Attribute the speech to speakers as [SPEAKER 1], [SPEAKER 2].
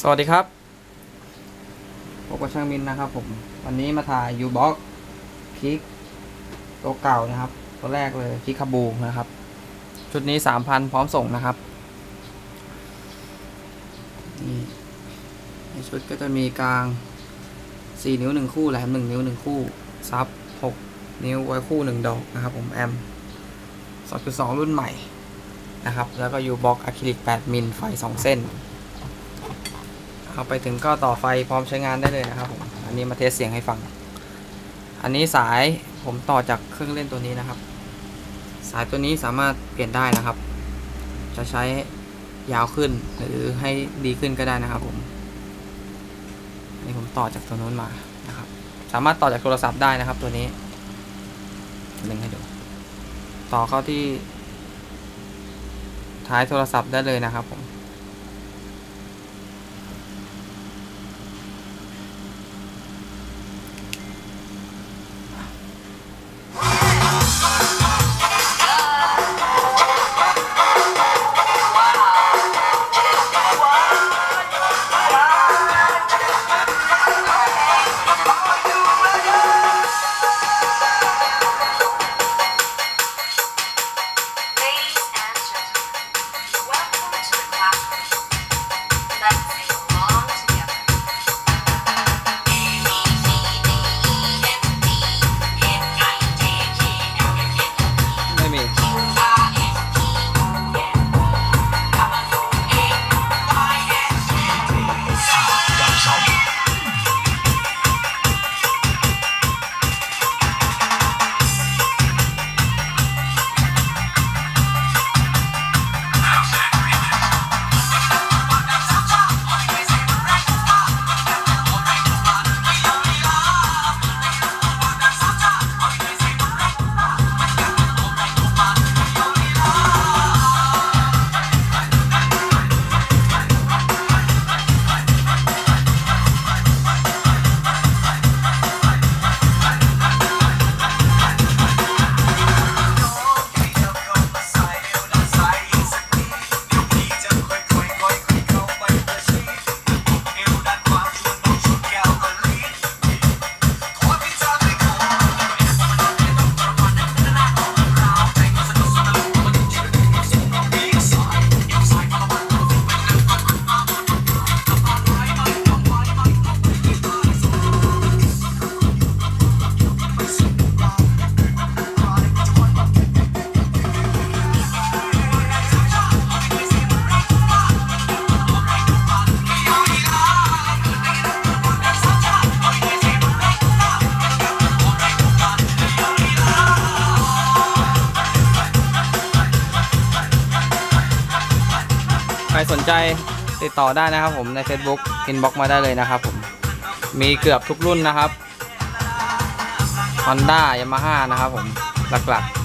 [SPEAKER 1] สวัสดีครับพบกับช่างมินนะครับผม วันนี้มาถ่ายยูบ็อกคิกตัวเก่านะครับ ตัวแรกเลยคิกคาบูนะครับ ชุดนี้สามพันพร้อมส่งนะครับ นี่ในชุดก็จะมีกลางสี่นิ้วหนึ่งคู่แหลมหนึ่งนิ้วหนึ่งคู่ ซับหกนิ้วไว้คู่หนึ่งดอกนะครับผมแอมสองจุดสองรุ่นใหม่นะครับ แล้วก็ยูบ็อกอะคริลิก8มิลไฟ2เส้น เอาไปถึงก็ต่อไฟพร้อมใช้งานได้เลยนะครับผมอันนี้มาเทสเสียงให้ฟัง อันนี้สายผมต่อจากเครื่องเล่นตัวนี้นะครับ สายตัวนี้สามารถเปลี่ยนได้นะครับ จะใช้ยาวขึ้นหรือให้ดีขึ้นก็ได้นะครับผมอันนี้ผมต่อจากตัวนู้นมานะครับ สามารถต่อจากโทรศัพท์ได้นะครับ ตัวนี้ดึงให้ดูต่อเข้าที่ท้ายโทรศัพท์ได้เลยนะครับผม ครสนใจติดต่อได้นะครับผมใน Facebook inbox มาได้เลยนะครับผม มีเกือบทุกรุ่นนะครับ Honda Yamaha นะครับผมหลักๆ